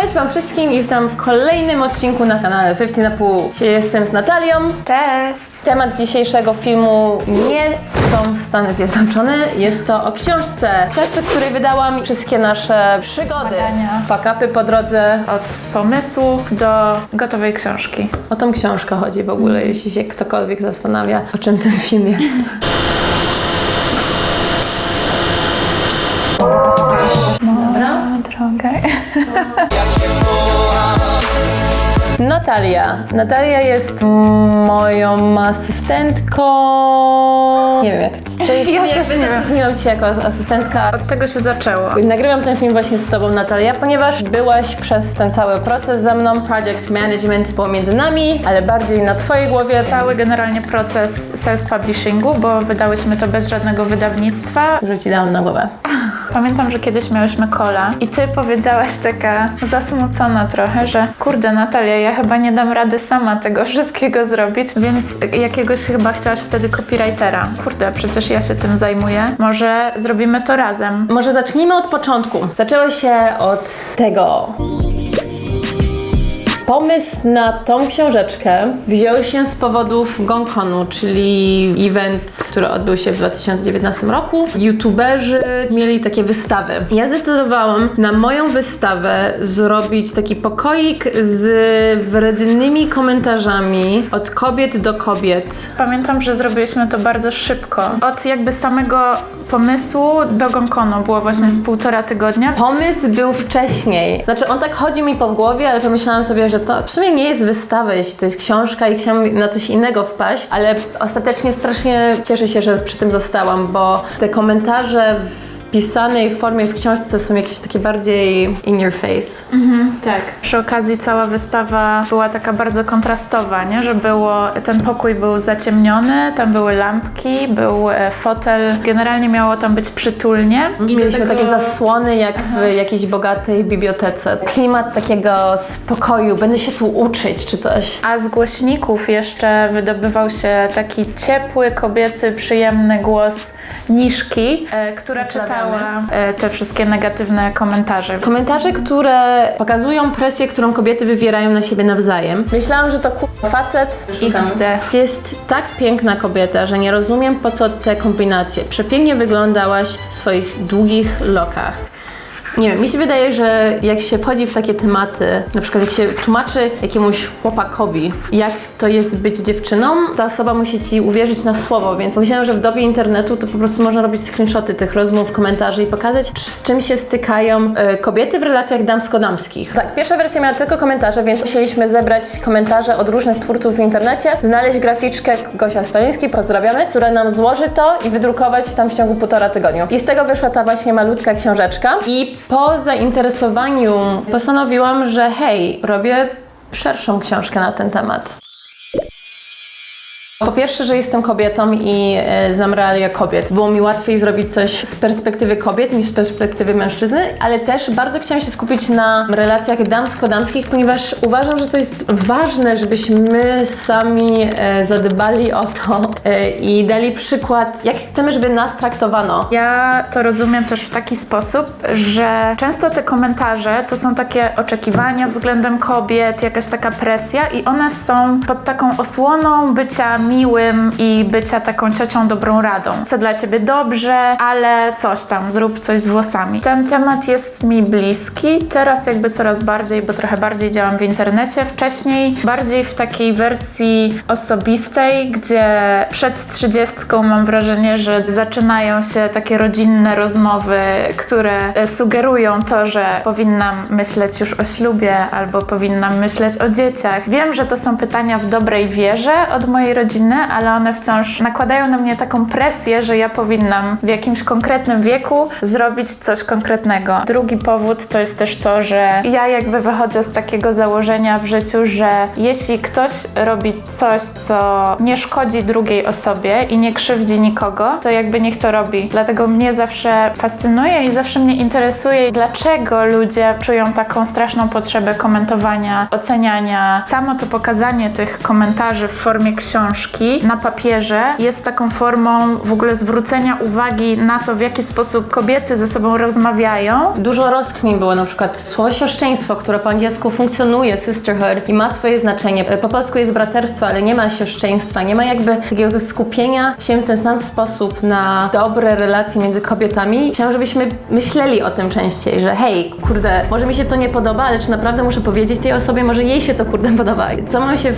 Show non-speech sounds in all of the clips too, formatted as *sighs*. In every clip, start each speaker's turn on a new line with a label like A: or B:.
A: Cześć Wam wszystkim i witam w kolejnym odcinku na kanale 50 na pół. Dzisiaj jestem z Natalią.
B: Cześć!
A: Temat dzisiejszego filmu nie są Stany Zjednoczone. Jest to o książce. Książce, której wydałam wszystkie nasze przygody.
B: Zmagania.
A: Fakapy po drodze.
B: Od pomysłu do gotowej książki.
A: O tą książkę chodzi w ogóle, jeśli się ktokolwiek zastanawia, o czym ten film jest. Natalia. Natalia jest moją asystentką. Nie wiem jak to jest.
B: Ja też nie wiem.
A: zatrudniłam się jako as- asystentka.
B: Od tego się zaczęło.
A: Nagrywam ten film właśnie z Tobą, Natalia, ponieważ byłaś przez ten cały proces ze mną. Project management było między nami, ale bardziej na Twojej głowie.
B: Cały generalnie proces self-publishingu, bo wydałyśmy to bez żadnego wydawnictwa.
A: Że Ci dałam na głowę.
B: Pamiętam, że kiedyś miałyśmy kola i ty powiedziałaś taka zasmucona trochę, że kurde Natalia, ja chyba nie dam rady sama tego wszystkiego zrobić, więc jakiegoś chyba chciałaś wtedy copywritera. Kurde, przecież ja się tym zajmuję. Może zrobimy to razem.
A: Może zacznijmy od początku. Zaczęło się od tego. Pomysł na tą książeczkę wziął się z powodów GonConu, czyli event, który odbył się w 2019 roku. YouTuberzy mieli takie wystawy. Ja zdecydowałam na moją wystawę zrobić taki pokoik z wrednymi komentarzami od kobiet do kobiet.
B: Pamiętam, że zrobiliśmy to bardzo szybko. Od jakby samego pomysłu do Gonkonu było właśnie z półtora tygodnia.
A: Pomysł był wcześniej. Znaczy, on tak chodzi mi po głowie, ale pomyślałam sobie, że to w sumie nie jest wystawa, jeśli to jest książka i chciałam na coś innego wpaść, ale ostatecznie strasznie cieszę się, że przy tym zostałam, bo te komentarze pisanej formie w książce są jakieś takie bardziej in your face.
B: Tak. Przy okazji cała wystawa była taka bardzo kontrastowa, nie? Że było, ten pokój był zaciemniony, tam były lampki, był e, fotel. Generalnie miało tam być przytulnie. I do
A: Mieliśmy
B: tego-
A: takie zasłony jak w jakiejś bogatej bibliotece. Klimat takiego spokoju, będę się tu uczyć czy coś.
B: A z głośników jeszcze wydobywał się taki ciepły, kobiecy, przyjemny głos Niszki, e, która
A: Pozdrawiamy.
B: czytała e, te wszystkie negatywne komentarze.
A: Komentarze, które pokazują presję, którą kobiety wywierają na siebie nawzajem. Myślałam, że to kurwa facet.
B: XD.
A: Jest tak piękna kobieta, że nie rozumiem po co te kombinacje. Przepięknie wyglądałaś w swoich długich lokach. Nie wiem, mi się wydaje, że jak się wchodzi w takie tematy, na przykład jak się tłumaczy jakiemuś chłopakowi, jak to jest być dziewczyną, ta osoba musi ci uwierzyć na słowo, więc myślałam, że w dobie internetu to po prostu można robić screenshoty tych rozmów, komentarzy i pokazać, z czym się stykają e, kobiety w relacjach damsko-damskich. Tak, pierwsza wersja miała tylko komentarze, więc musieliśmy zebrać komentarze od różnych twórców w internecie, znaleźć graficzkę Gosia Stolińskiej, pozdrawiamy, która nam złoży to i wydrukować tam w ciągu półtora tygodniu. I z tego wyszła ta właśnie malutka książeczka i po zainteresowaniu postanowiłam, że hej, robię szerszą książkę na ten temat. Po pierwsze, że jestem kobietą i e, znam realia kobiet. Było mi łatwiej zrobić coś z perspektywy kobiet niż z perspektywy mężczyzny, ale też bardzo chciałam się skupić na relacjach damsko-damskich, ponieważ uważam, że to jest ważne, żebyśmy sami e, zadbali o to e, i dali przykład, jak chcemy, żeby nas traktowano.
B: Ja to rozumiem też w taki sposób, że często te komentarze to są takie oczekiwania względem kobiet, jakaś taka presja i one są pod taką osłoną bycia miłym i bycia taką ciocią dobrą radą. Chcę dla ciebie dobrze, ale coś tam, zrób coś z włosami. Ten temat jest mi bliski, teraz jakby coraz bardziej, bo trochę bardziej działam w internecie, wcześniej bardziej w takiej wersji osobistej, gdzie przed trzydziestką mam wrażenie, że zaczynają się takie rodzinne rozmowy, które e, sugerują to, że powinnam myśleć już o ślubie albo powinnam myśleć o dzieciach. Wiem, że to są pytania w dobrej wierze od mojej rodziny, ale one wciąż nakładają na mnie taką presję, że ja powinnam w jakimś konkretnym wieku zrobić coś konkretnego. Drugi powód to jest też to, że ja jakby wychodzę z takiego założenia w życiu, że jeśli ktoś robi coś, co nie szkodzi drugiej osobie i nie krzywdzi nikogo, to jakby niech to robi. Dlatego mnie zawsze fascynuje i zawsze mnie interesuje, dlaczego ludzie czują taką straszną potrzebę komentowania, oceniania. Samo to pokazanie tych komentarzy w formie książki książki na papierze jest taką formą w ogóle zwrócenia uwagi na to, w jaki sposób kobiety ze sobą rozmawiają.
A: Dużo rozkmin było, na przykład słowo siostrzeństwo, które po angielsku funkcjonuje, sisterhood i ma swoje znaczenie. Po polsku jest braterstwo, ale nie ma siostrzeństwa, nie ma jakby takiego skupienia się w ten sam sposób na dobre relacje między kobietami. Chciałam, żebyśmy myśleli o tym częściej, że hej, kurde, może mi się to nie podoba, ale czy naprawdę muszę powiedzieć tej osobie, może jej się to kurde *laughs* podoba. Co mam się w,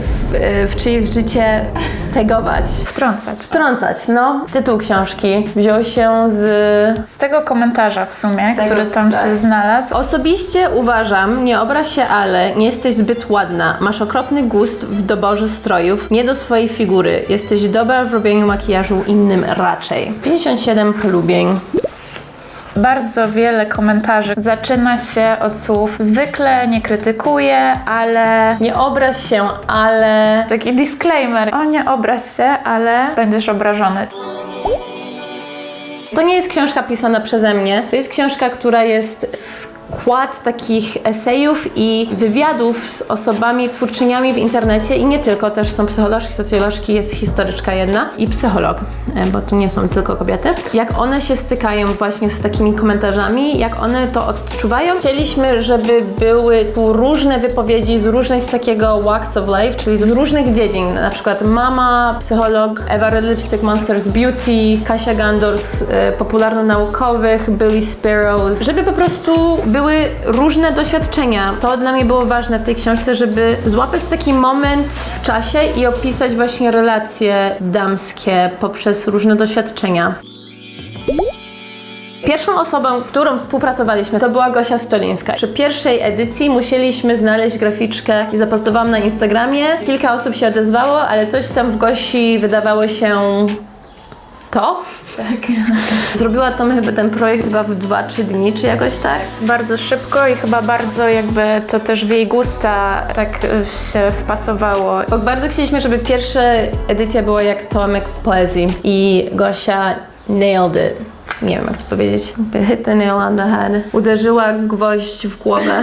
A: w czyjeś życie tegować?
B: Wtrącać.
A: Wtrącać, no. Tytuł książki wziął się z
B: Z tego komentarza w sumie,
A: Tego-
B: który tam
A: tak.
B: się znalazł.
A: Osobiście uważam, nie obraź się, ale nie jesteś zbyt ładna. Masz okropny gust w doborze strojów, nie do swojej figury. Jesteś dobra w robieniu makijażu innym raczej. 57 polubień.
B: Bardzo wiele komentarzy zaczyna się od słów zwykle nie krytykuję, ale
A: Nie obraź się, ale...
B: taki disclaimer. O nie obraź się, ale będziesz obrażony.
A: To nie jest książka pisana przeze mnie. To jest książka, która jest skład takich esejów i wywiadów z osobami, twórczyniami w internecie i nie tylko, też są psycholożki, socjolożki, jest historyczka jedna i psycholog, e, bo tu nie są tylko kobiety. Jak one się stykają właśnie z takimi komentarzami, jak one to odczuwają. Chcieliśmy, żeby były tu różne wypowiedzi z różnych takiego walks of life, czyli z różnych dziedzin, na przykład mama, psycholog, Ewa Red Lipstick Monsters Beauty, Kasia Gandor z e, popularno-naukowych, Billy Sparrows, żeby po prostu były różne doświadczenia. To dla mnie było ważne w tej książce, żeby złapać taki moment w czasie i opisać właśnie relacje damskie poprzez różne doświadczenia. Pierwszą osobą, którą współpracowaliśmy, to była Gosia Stolińska. Przy pierwszej edycji musieliśmy znaleźć graficzkę i zapostowałam na Instagramie. Kilka osób się odezwało, ale coś tam w Gosi wydawało się to.
B: Tak.
A: Zrobiła to chyba ten projekt chyba w 2-3 dni, czy jakoś tak.
B: Bardzo szybko i chyba bardzo jakby to też w jej gusta tak y, się wpasowało.
A: Bo bardzo chcieliśmy, żeby pierwsza edycja była jak Tomek poezji i Gosia nailed it. Nie wiem jak to powiedzieć. Hit the nail on the head. Uderzyła gwoźdź w głowę.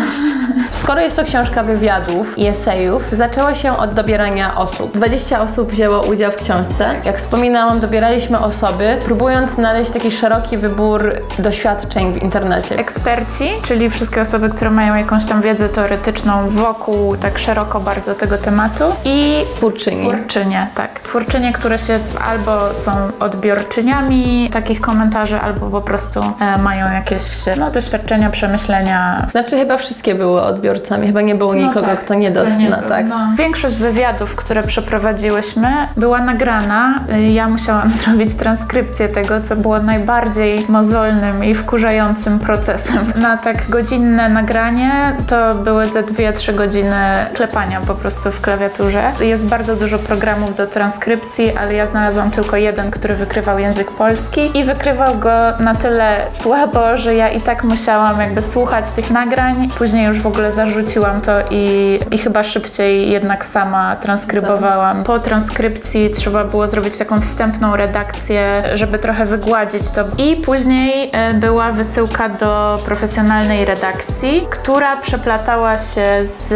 A: Skoro jest to książka wywiadów i esejów, zaczęło się od dobierania osób. 20 osób wzięło udział w książce. Jak wspominałam, dobieraliśmy osoby, próbując znaleźć taki szeroki wybór doświadczeń w internecie.
B: Eksperci, czyli wszystkie osoby, które mają jakąś tam wiedzę teoretyczną wokół tak szeroko bardzo tego tematu i
A: Twórczyni.
B: Twórczynie, tak. Twórczynie, które się albo są odbiorczyniami takich komentarzy, albo po prostu e, mają jakieś no, doświadczenia, przemyślenia.
A: Znaczy chyba wszystkie były odbiorcami, chyba nie było nikogo,
B: tak,
A: kto nie dostał, no, tak.
B: no. Większość wywiadów, które przeprowadziłyśmy, była nagrana. Y, Ja musiałam *laughs* zrobić transkrypcję tego, co było najbardziej mozolnym i wkurzającym procesem. *laughs* Na tak godzinne nagranie to były ze 2-3 godziny klepania po prostu w klawiaturze. Jest bardzo dużo programów do transkrypcji, ale ja znalazłam tylko jeden, który wykrywał język polski i wykrywał go na tyle słabo, że ja i tak musiałam jakby słuchać tych nagrań. Później już w ogóle zarzuciłam to i, i chyba szybciej jednak sama transkrybowałam. Po transkrypcji trzeba było zrobić taką wstępną redakcję, żeby trochę wygładzić to. I później e, była wysyłka do profesjonalnej redakcji, która przeplatała się z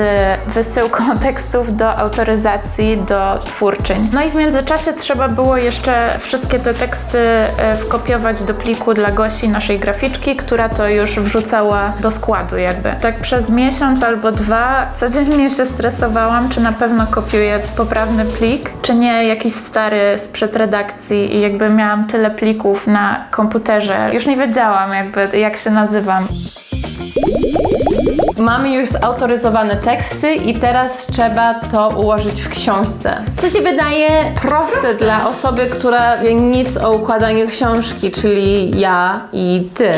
B: wysyłką *laughs* tekstów do autoryzacji do twórczyń. No i w międzyczasie trzeba było jeszcze wszystkie te teksty e, wkopiować do pliku dla Gosi, naszej graficzki, która to już wrzucała do składu jakby. Tak przez miesiąc albo dwa codziennie się stresowałam, czy na pewno kopiuję poprawny plik, czy nie jakiś stary sprzed redakcji i jakby miałam tyle plików na komputerze. Już nie wiedziałam jakby jak się nazywam.
A: Mamy już zautoryzowane teksty i teraz trzeba to ułożyć w książce. Co się wydaje proste dla osoby, która wie nic o układaniu książki, czyli ja i ty.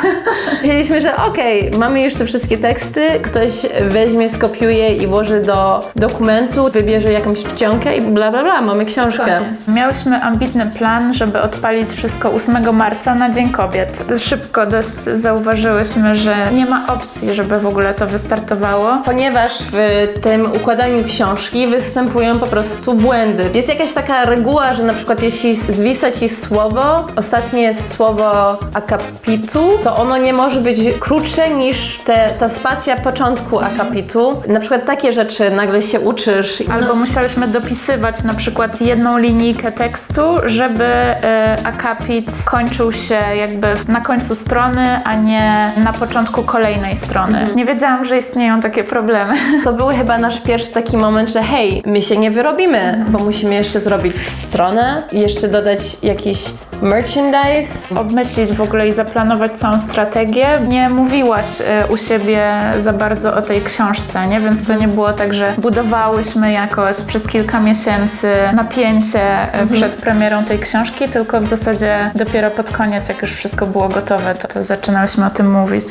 A: *laughs* Chcieliśmy, że okej, mamy już te wszystkie teksty, ktoś weźmie, skopiuje i włoży do dokumentu, wybierze jakąś czcionkę i bla bla bla, mamy książkę.
B: Miałyśmy ambitny plan, żeby odpalić wszystko 8 marca na Dzień Kobiet. Szybko dość zauważyłyśmy, że nie ma opcji, żeby w ogóle to wystartowało.
A: Ponieważ w tym układaniu książki występują po prostu błędy. Jest jakaś taka reguła, że na przykład jeśli zwisa ci słowo, ostatnie słowo akapitu, to ono nie może być krótsze niż te, ta spacja początku akapitu. Na przykład takie rzeczy nagle się uczysz.
B: Albo musiałyśmy dopisywać na przykład jedną linijkę tekstu, żeby e, akapit kończył się jakby na końcu strony, a nie na początku kolejnej strony. Nie wiedziałam, że istnieją takie problemy.
A: To był chyba nasz pierwszy taki moment, że hej, my się nie wyrobimy, bo musimy jeszcze zrobić stronę i jeszcze dodać jakiś merchandise.
B: Obmyślić w ogóle i zaplanować całą strategię. Nie mówiłaś e, u siebie za bardzo o tej książce, nie? Więc to nie było tak, że budowałyśmy jakoś przez kilka miesięcy napięcie e, przed premierą tej książki, tylko w zasadzie dopiero pod koniec, jak już wszystko było gotowe, to, to zaczynałyśmy o tym mówić.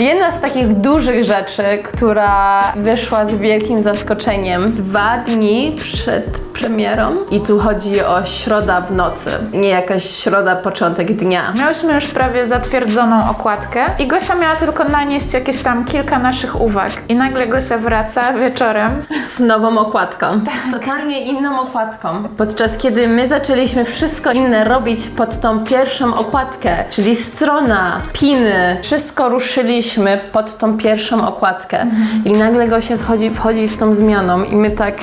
A: Jedna z takich dużych rzeczy, która wyszła z wielkim zaskoczeniem dwa dni przed premierą i tu chodzi o środa w nocy, nie jakaś środa początek dnia.
B: Miałyśmy już prawie zatwierdzoną okładkę i Gosia miała tylko nanieść jakieś tam kilka naszych uwag. I nagle Gosia wraca wieczorem
A: Z nową okładką. Totalnie inną okładką. Podczas kiedy my zaczęliśmy wszystko inne robić pod tą pierwszą okładkę, czyli strona, piny, wszystko ruszyliśmy pod tą pierwszą okładkę. I nagle Gosia wchodzi, wchodzi z tą zmianą i my tak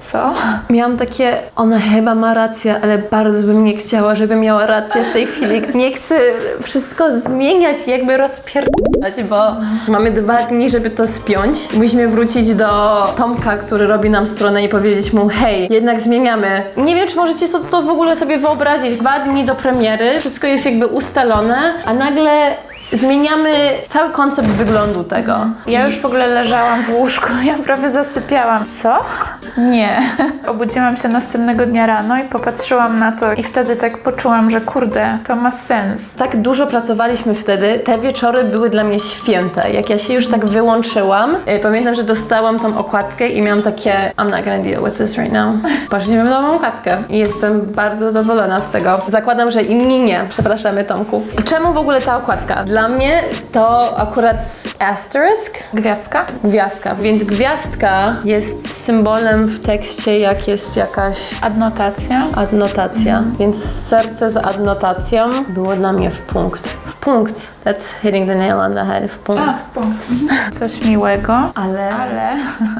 B: Co?
A: Miałam takie, ona chyba ma rację, ale bardzo bym nie chciała, żeby miała rację w tej chwili. Nie chcę wszystko zmieniać, jakby rozpierdać, bo mamy dwa dni, żeby to spiąć. Musimy wrócić do Tomka, który robi nam stronę i powiedzieć mu, hej, jednak zmieniamy. Nie wiem, czy możecie sobie to w ogóle sobie wyobrazić. Dwa dni do premiery, wszystko jest jakby ustalone, a nagle zmieniamy cały koncept wyglądu tego.
B: Ja już w ogóle leżałam w łóżku, *laughs* ja prawie zasypiałam. Co? Nie. Obudziłam się następnego dnia rano i popatrzyłam na to i wtedy tak poczułam, że kurde, to ma sens.
A: Tak dużo pracowaliśmy wtedy, te wieczory były dla mnie święte. Jak ja się już tak wyłączyłam, y, pamiętam, że dostałam tą okładkę i miałam takie I'm not gonna deal with this right now. Poszliśmy w nową okładkę i jestem bardzo zadowolona z tego. Zakładam, że inni nie. Przepraszamy Tomku. Czemu w ogóle ta okładka? Dla mnie to akurat asterisk,
B: Gwiazdka?
A: gwiazdka, więc gwiazdka jest symbolem w tekście, jak jest jakaś
B: Adnotacja?
A: adnotacja. Więc serce z adnotacją było dla mnie w punkt. W punkt. That's hitting the nail on the head. W punkt.
B: punkt. Coś miłego.
A: Ale,
B: Ale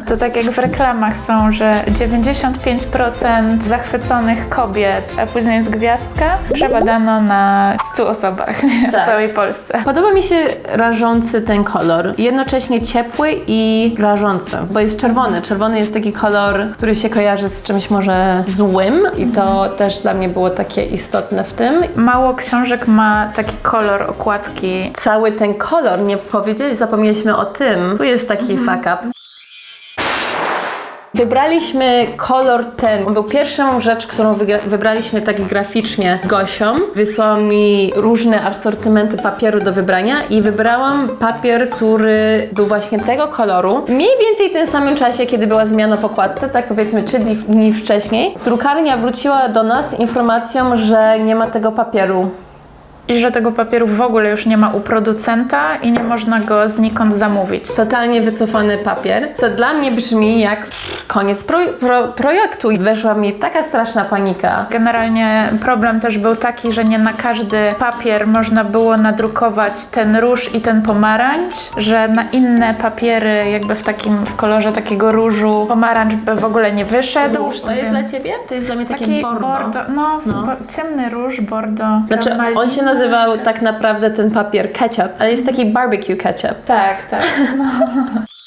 B: to tak jak w reklamach są, że 95% zachwyconych kobiet, a później jest gwiazdka, przebadano na 100 osobach *laughs* w
A: Tak.
B: całej Polsce.
A: Podoba mi się rażący ten kolor. Jednocześnie ciepły i rażący, bo jest czerwony. Czerwony jest taki kolor, który się kojarzy z czymś może złym i to też dla mnie było takie istotne w tym.
B: Mało książek ma taki kolor okładki.
A: Cały ten kolor, nie powiedzieli, zapomnieliśmy o tym. Tu jest taki fuck up. Wybraliśmy kolor ten. On był pierwszą rzecz, którą wybraliśmy tak graficznie Gosią. Wysłała mi różne asortymenty papieru do wybrania i wybrałam papier, który był właśnie tego koloru. Mniej więcej w tym samym czasie, kiedy była zmiana w okładce, tak powiedzmy trzy dni- dni wcześniej. Drukarnia wróciła do nas z informacją, że nie ma tego papieru
B: I że tego papieru w ogóle już nie ma u producenta i nie można go znikąd zamówić.
A: totalnie wycofany papier, co dla mnie brzmi jak koniec pro, pro, projektu i weszła mi taka straszna panika.
B: Generalnie problem też był taki, że nie na każdy papier można było nadrukować ten róż i ten pomarańcz, że na inne papiery jakby w takim w kolorze takiego różu pomarańcz by w ogóle nie wyszedł.
A: Róż, to jest dla ciebie? To jest dla mnie takie
B: taki
A: bordo.
B: bordo, no, Bo, ciemny róż, bordo.
A: Znaczy, on się nazywał tak naprawdę ten papier ketchup, ale jest taki barbecue ketchup.
B: Tak, tak. *laughs*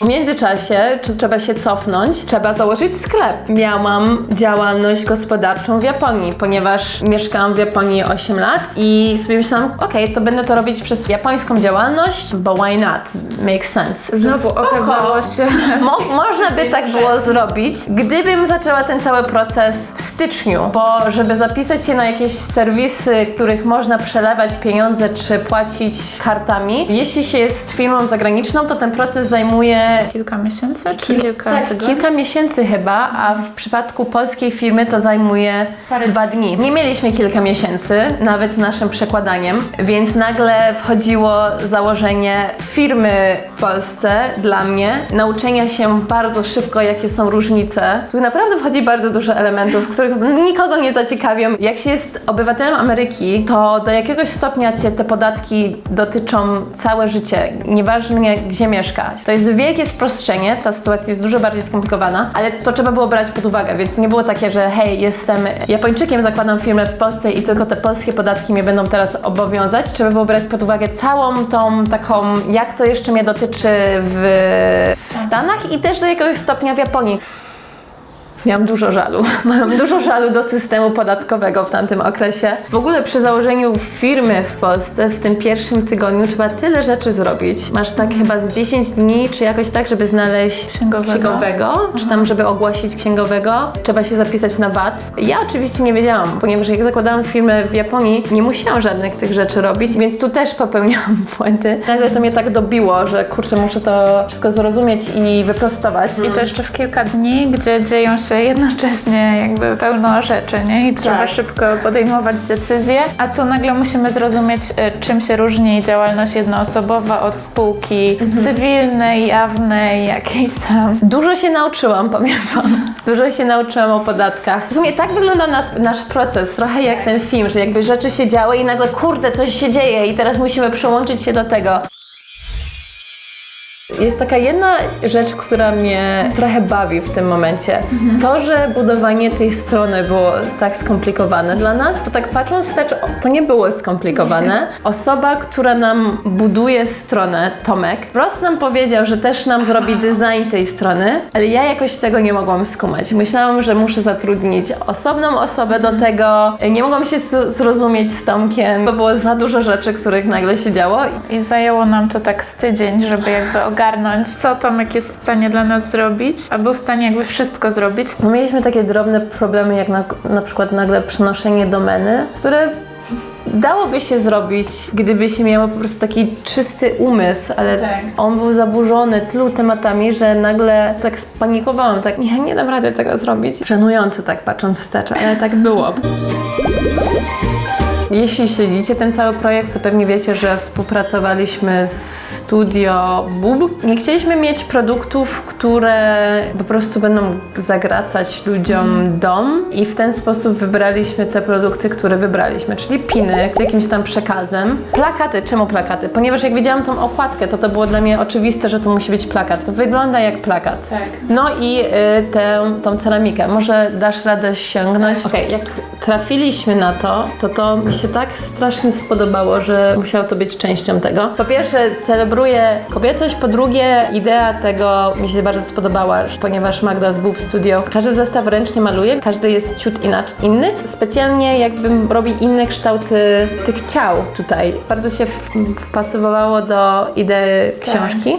A: W międzyczasie czy trzeba się cofnąć, trzeba założyć sklep. Miałam działalność gospodarczą w Japonii, ponieważ mieszkałam w Japonii 8 lat i sobie myślałam, okej, to będę to robić przez japońską działalność, bo why not? Makes sense.
B: Znowu
A: Spoko.
B: okazało się,
A: Mo można by tak było zrobić, gdybym zaczęła ten cały proces w styczniu, bo żeby zapisać się na jakieś serwisy, których można przelewać pieniądze czy płacić kartami, jeśli się jest firmą zagraniczną, to ten proces zajmuje zajmuje
B: Kilka miesięcy czy kilka
A: tak,
B: tygodni?
A: kilka miesięcy chyba, a w przypadku polskiej firmy to zajmuje
B: Parę
A: dwa dni. Nie mieliśmy kilka miesięcy, nawet z naszym przekładaniem, więc nagle wchodziło założenie firmy w Polsce dla mnie, nauczenia się bardzo szybko, jakie są różnice. Tu naprawdę wchodzi bardzo dużo elementów, których nikogo nie zaciekawią. Jak się jest obywatelem Ameryki, to do jakiegoś stopnia cię te podatki dotyczą całe życie, nieważne gdzie mieszkasz. To jest wielkie sprostrzenie, ta sytuacja jest dużo bardziej skomplikowana, ale to trzeba było brać pod uwagę, więc nie było takie, że hej, jestem Japończykiem, zakładam firmę w Polsce i tylko te polskie podatki mnie będą teraz obowiązać. Trzeba było brać pod uwagę całą tą taką, jak to jeszcze mnie dotyczy w, w Stanach i też do jakiegoś stopnia w Japonii. Miałam dużo żalu. *laughs* Miałam dużo żalu do systemu podatkowego w tamtym okresie. W ogóle przy założeniu firmy w Polsce w tym pierwszym tygodniu trzeba tyle rzeczy zrobić. Masz tak chyba z 10 dni, czy jakoś tak, żeby znaleźć
B: Księgowego.
A: księgowego czy tam, żeby ogłosić księgowego. Trzeba się zapisać na VAT. Ja oczywiście nie wiedziałam, ponieważ jak zakładałam firmę w Japonii, nie musiałam żadnych tych rzeczy robić, więc tu też popełniałam *laughs* błędy. Nagle to mnie tak dobiło, że kurczę, muszę to wszystko zrozumieć i wyprostować.
B: I to jeszcze w kilka dni, gdzie dzieją się jednocześnie jakby pełno rzeczy, nie? I trzeba
A: Tak.
B: szybko podejmować decyzje, a tu nagle musimy zrozumieć, e, czym się różni działalność jednoosobowa od spółki cywilnej, jawnej, jakiejś tam.
A: Dużo się nauczyłam, powiem Wam. Dużo się nauczyłam o podatkach. W sumie tak wygląda nas, nasz proces, trochę jak ten film, że jakby rzeczy się działy i nagle kurde, coś się dzieje i teraz musimy przełączyć się do tego. Jest taka jedna rzecz, która mnie trochę bawi w tym momencie. To, że budowanie tej strony było tak skomplikowane dla nas, to tak patrząc wstecz, to nie było skomplikowane. Osoba, która nam buduje stronę, Tomek, Ross nam powiedział, że też nam zrobi design tej strony, ale ja jakoś tego nie mogłam skumać. Myślałam, że muszę zatrudnić osobną osobę do tego. Nie mogłam się zrozumieć z Tomkiem, bo było za dużo rzeczy, których nagle się działo.
B: I zajęło nam to tak z tydzień, żeby jakby ogarnąć, co Tomek jest w stanie dla nas zrobić, a był w stanie jakby wszystko zrobić.
A: Mieliśmy takie drobne problemy, jak na, na przykład nagle przenoszenie domeny, które dałoby się zrobić, gdyby się miało po prostu taki czysty umysł, ale
B: Tak.
A: on był zaburzony tylu tematami, że nagle tak spanikowałam, tak nie, nie dam rady tego zrobić. Żenujące tak patrząc wstecz, ale tak było. Jeśli śledzicie ten cały projekt, to pewnie wiecie, że współpracowaliśmy z studio Bub. Nie chcieliśmy mieć produktów, które po prostu będą zagracać ludziom dom i w ten sposób wybraliśmy te produkty, które wybraliśmy, czyli piny z jakimś tam przekazem. Plakaty, czemu plakaty? Ponieważ jak widziałam tą okładkę, to to było dla mnie oczywiste, że to musi być plakat. To wygląda jak plakat.
B: Tak.
A: No i y, tę, tą ceramikę. Może dasz radę sięgnąć? Okej, jak trafiliśmy na to, to to mi się tak strasznie spodobało, że musiało to być częścią tego. Po pierwsze, celebruję kobiecość, po drugie, idea tego mi się bardzo spodobała, ponieważ Magda z Boob Studio każdy zestaw ręcznie maluje, każdy jest ciut inaczej, inny. Specjalnie jakbym robi inne kształty tych ciał tutaj. Bardzo się w, wpasowało do idei książki.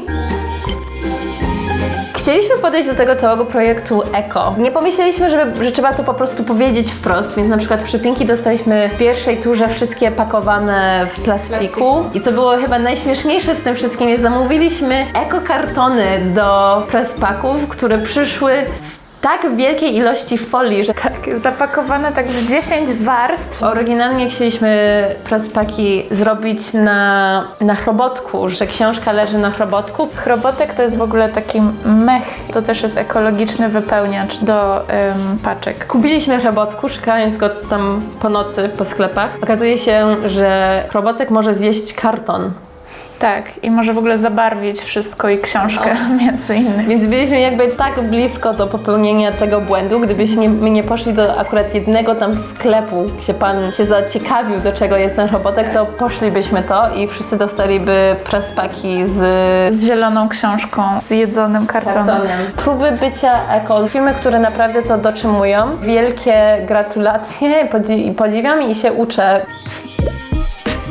A: Chcieliśmy podejść do tego całego projektu eko. Nie pomyśleliśmy, żeby, że trzeba to po prostu powiedzieć wprost, więc na przykład przypinki dostaliśmy w pierwszej turze wszystkie pakowane w plastiku. I co było chyba najśmieszniejsze z tym wszystkim jest, zamówiliśmy eko-kartony do presspaków, które przyszły w tak wielkiej ilości folii, że
B: Tak, zapakowane tak w 10 warstw.
A: Oryginalnie chcieliśmy presspaki zrobić na, na chrobotku, że książka leży na chrobotku.
B: Chrobotek to jest w ogóle taki mech, to też jest ekologiczny wypełniacz do ym, paczek.
A: Kupiliśmy chrobotku, szukając go tam po nocy po sklepach. Okazuje się, że chrobotek może zjeść karton.
B: Tak, i może w ogóle zabarwić wszystko i książkę *laughs* między innymi.
A: Więc byliśmy jakby tak blisko do popełnienia tego błędu, gdybyśmy nie, my nie poszli do akurat jednego tam sklepu, gdzie pan się zaciekawił, do czego jest ten robotek, to poszlibyśmy to i wszyscy dostaliby prespaki z,
B: Z zieloną książką, z jedzonym kartonem.
A: kartonem. Próby bycia eko. Firmy, które naprawdę to dotrzymują. Wielkie gratulacje podzi- podziwiam i się uczę.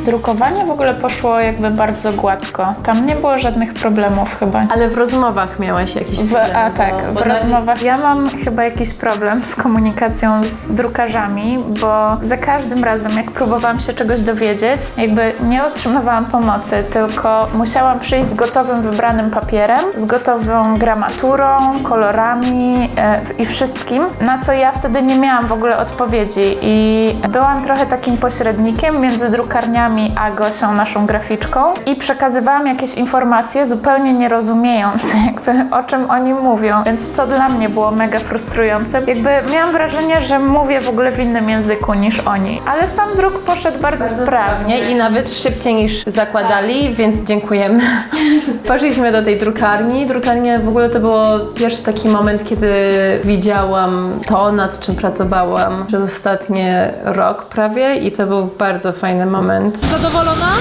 B: Drukowanie w ogóle poszło jakby bardzo gładko. Tam nie było żadnych problemów chyba.
A: Ale w rozmowach miałaś jakieś
B: W,
A: problemy,
B: a tak,
A: bo-
B: w
A: bo
B: rozmowach. Ja mam chyba jakiś problem z komunikacją z drukarzami, bo za każdym razem, jak próbowałam się czegoś dowiedzieć, jakby nie otrzymywałam pomocy, tylko musiałam przyjść z gotowym, wybranym papierem, z gotową gramaturą, kolorami e, i wszystkim, na co ja wtedy nie miałam w ogóle odpowiedzi. I byłam trochę takim pośrednikiem między drukarniami a Gosią, naszą graficzką, i przekazywałam jakieś informacje zupełnie nie rozumiejąc, *laughs* jakby o czym oni mówią. Więc to dla mnie było mega frustrujące. Jakby miałam wrażenie, że mówię w ogóle w innym języku niż oni. Ale sam druk poszedł bardzo, sprawnie.
A: i nawet szybciej niż zakładali, więc dziękujemy. *laughs* Poszliśmy do tej drukarni. Drukarnia w ogóle to było pierwszy taki moment, kiedy widziałam to, nad czym pracowałam przez ostatnie rok prawie i to był bardzo fajny moment. Zadowolona?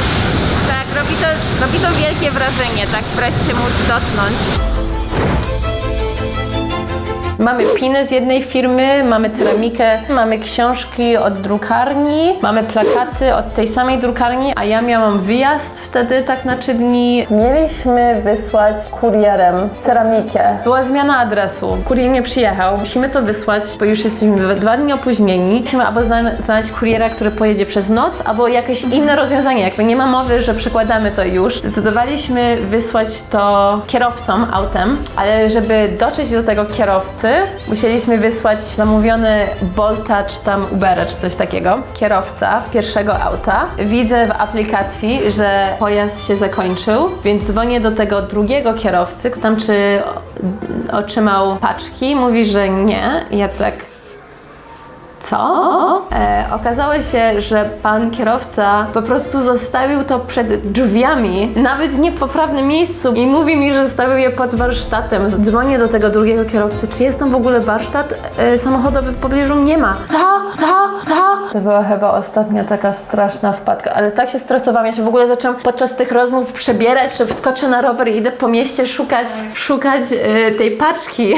C: Tak, robi to, robi to wielkie wrażenie, tak wreszcie móc dotknąć.
A: Mamy piny z jednej firmy, mamy ceramikę, mamy książki od drukarni, mamy plakaty od tej samej drukarni, a ja miałam wyjazd wtedy tak na trzy dni. Mieliśmy wysłać kurierem ceramikę. Była zmiana adresu. Kurier nie przyjechał. Musimy to wysłać, bo już jesteśmy dwa- dni opóźnieni. Musimy albo zna- znaleźć kuriera, który pojedzie przez noc, albo jakieś inne rozwiązanie. Jakby nie ma mowy, że przekładamy to już. Zdecydowaliśmy wysłać to kierowcom autem, ale żeby dotrzeć do tego kierowcy, musieliśmy wysłać zamówiony Bolta czy tam Ubera czy coś takiego. Kierowca pierwszego auta. Widzę w aplikacji, że pojazd się zakończył, więc dzwonię do tego drugiego kierowcy, tam czy otrzymał paczki. Mówi, że nie. Ja tak co? E, okazało się, że pan kierowca po prostu zostawił to przed drzwiami, nawet nie w poprawnym miejscu i mówi mi, że zostawił je pod warsztatem. Dzwonię do tego drugiego kierowcy, czy jest tam w ogóle warsztat e, samochodowy w pobliżu? Nie ma. Co? Co? Co? To była chyba ostatnia taka straszna wpadka, ale tak się stresowałam, ja się w ogóle zaczęłam podczas tych rozmów przebierać, że wskoczę na rower i idę po mieście szukać, szukać e, tej paczki.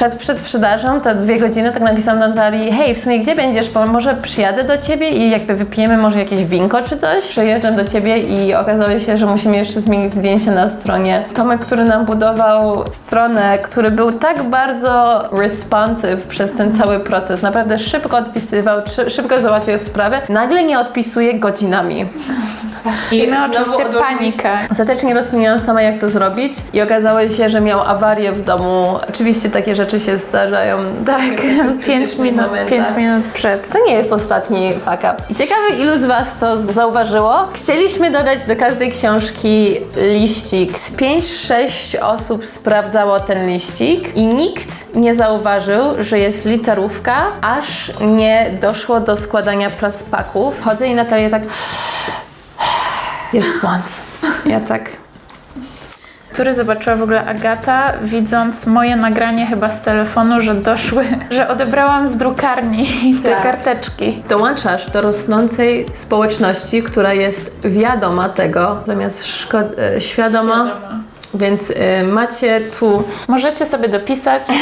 A: Przed przedprzedażą, te dwie godziny, tak napisałam Natalii, hej, w sumie gdzie będziesz, bo może przyjadę do Ciebie i jakby wypijemy może jakieś winko czy coś? Przyjeżdżam do Ciebie i okazało się, że musimy jeszcze zmienić zdjęcie na stronie. Tomek, który nam budował stronę, który był tak bardzo responsive przez ten cały proces, naprawdę szybko odpisywał, szy- szybko załatwiał sprawę, nagle nie odpisuje godzinami.
B: I my oczywiście panikę.
A: Ostatecznie rozkminiałam sama, jak to zrobić i okazało się, że miał awarię w domu. Oczywiście takie rzeczy się zdarzają.
B: Tak,
A: w takich
B: 5
A: krytycznych
B: minut, pięć minut przed.
A: To nie jest ostatni fuck up. I ciekawe, ilu z Was to zauważyło. Chcieliśmy dodać do każdej książki liścik. Z 5-6 osób sprawdzało ten liścik i nikt nie zauważył, że jest literówka, aż nie doszło do składania plaspaków. Chodzę i Natalia tak... *sighs* Jest błąd. Ja tak...
B: który zobaczyła w ogóle Agata, widząc moje nagranie chyba z telefonu, że doszły, *laughs* że odebrałam z drukarni te
A: Tak.
B: karteczki.
A: Dołączasz do rosnącej społeczności, która jest wiadoma tego, zamiast szko- e, świadoma. Więc y, macie tu.
B: Możecie sobie dopisać. *laughs*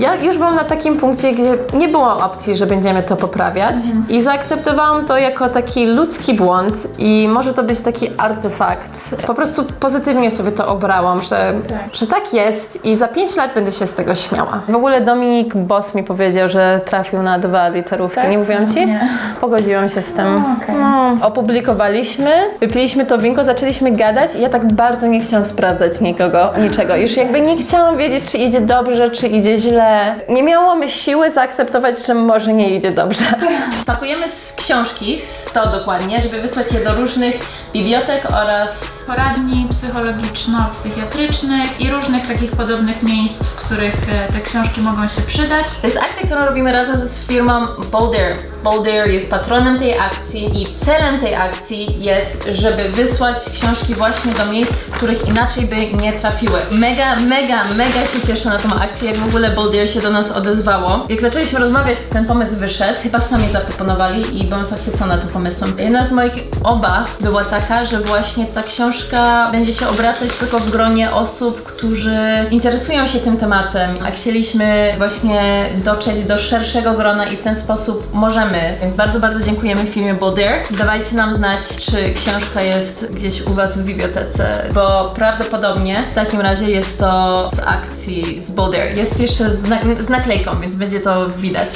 A: Ja już byłam na takim punkcie, gdzie nie było opcji, że będziemy to poprawiać, i zaakceptowałam to jako taki ludzki błąd, i może to być taki artefakt. Po prostu pozytywnie sobie to obrałam, że
B: Tak.
A: że tak jest, i za 5 lat będę się z tego śmiała. W ogóle Dominik Boss mi powiedział, że trafił na dwa literówki.
B: Tak?
A: Nie mówiłam ci?
B: Nie.
A: Pogodziłam się z tym.
B: okej.
A: No, opublikowaliśmy, wypiliśmy to winko, zaczęliśmy gadać i ja tak bardzo nie chciałam sprawdzać nikogo, niczego. Już jakby nie chciałam wiedzieć, czy idzie dobrze, czy idzie źle. Nie miałam siły zaakceptować, że może nie idzie dobrze. *laughs* Pakujemy z książki, 100 dokładnie, żeby wysłać je do różnych bibliotek oraz
B: Poradni psychologiczno-psychiatrycznych i różnych takich podobnych miejsc, w których e, te książki mogą się przydać.
A: To jest akcja, którą robimy razem z firmą Boulder. Boulder jest patronem tej akcji i celem tej akcji jest, żeby wysłać książki właśnie do miejsc, w których inaczej by nie trafiły. Mega, mega, mega się cieszę na tą akcję, jak w ogóle Boulder się do nas odezwało. Jak zaczęliśmy rozmawiać, ten pomysł wyszedł, chyba sami zaproponowali i byłam zachwycona tym pomysłem. Jedna z moich obaw była taka, że właśnie ta książka będzie się obracać tylko w gronie osób, którzy interesują się tym tematem, a chcieliśmy właśnie dotrzeć do szerszego grona i w ten sposób możemy więc bardzo, bardzo dziękujemy filmie Boulder. Dawajcie nam znać, czy książka jest gdzieś u Was w bibliotece, bo prawdopodobnie w takim razie jest to z akcji z Boulder. Jest jeszcze z, nak- z naklejką, więc będzie to widać.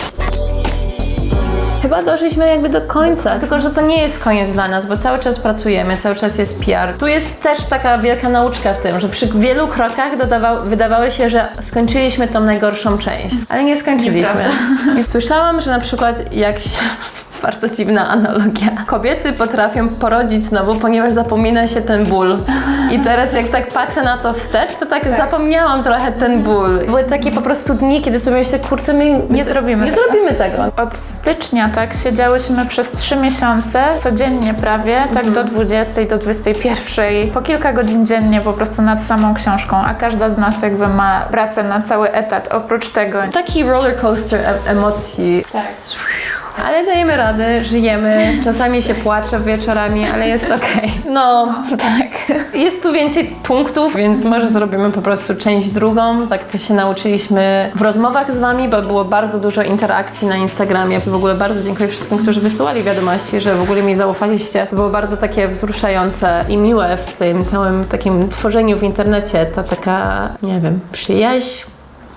A: Chyba doszliśmy jakby do końca, tylko że to nie jest koniec dla nas, bo cały czas pracujemy, cały czas jest PR. Tu jest też taka wielka nauczka w tym, że przy wielu krokach dodawał, wydawało się, że skończyliśmy tą najgorszą część, ale nie skończyliśmy. I Słyszałam, że na przykład jak się... Bardzo dziwna analogia. Kobiety potrafią porodzić znowu, ponieważ zapomina się ten ból. I teraz jak tak patrzę na to wstecz, to tak, zapomniałam trochę ten ból. Były takie po prostu dni, kiedy sobie myślę, kurczę, my
B: Nie zrobimy
A: nie
B: tego.
A: zrobimy tego.
B: Od stycznia, tak, siedziałyśmy przez trzy miesiące, codziennie prawie, tak do 20, do 21, po kilka godzin dziennie po prostu nad samą książką, a każda z nas jakby ma pracę na cały etat, oprócz tego.
A: Taki roller coaster e- emocji. Ale dajemy radę, żyjemy. Czasami się płacze wieczorami, ale jest okej. No, tak. Jest tu więcej punktów, więc może zrobimy po prostu część drugą. Tak to się nauczyliśmy w rozmowach z Wami, bo było bardzo dużo interakcji na Instagramie. W ogóle bardzo dziękuję wszystkim, którzy wysyłali wiadomości, że w ogóle mi zaufaliście. To było bardzo takie wzruszające i miłe w tym całym takim tworzeniu w internecie. Ta taka, nie wiem, przyjaźń,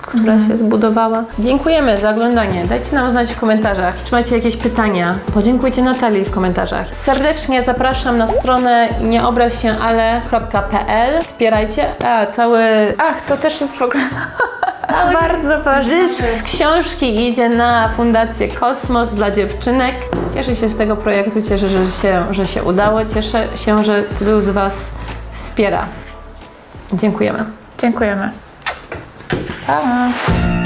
A: która się zbudowała. Dziękujemy za oglądanie. Dajcie nam znać w komentarzach, czy macie jakieś pytania. Podziękujcie Natalii w komentarzach. Serdecznie zapraszam na stronę nieobraź-się-ale.pl. Wspierajcie. A, cały
B: Ach, to też jest w ogóle *laughs* bardzo ważne.
A: zysk z książki idzie na Fundację Kosmos dla dziewczynek. Cieszę się z tego projektu, cieszę że się, że się udało, cieszę się, że tylu z Was wspiera. Dziękujemy.
B: Dziękujemy. 啊。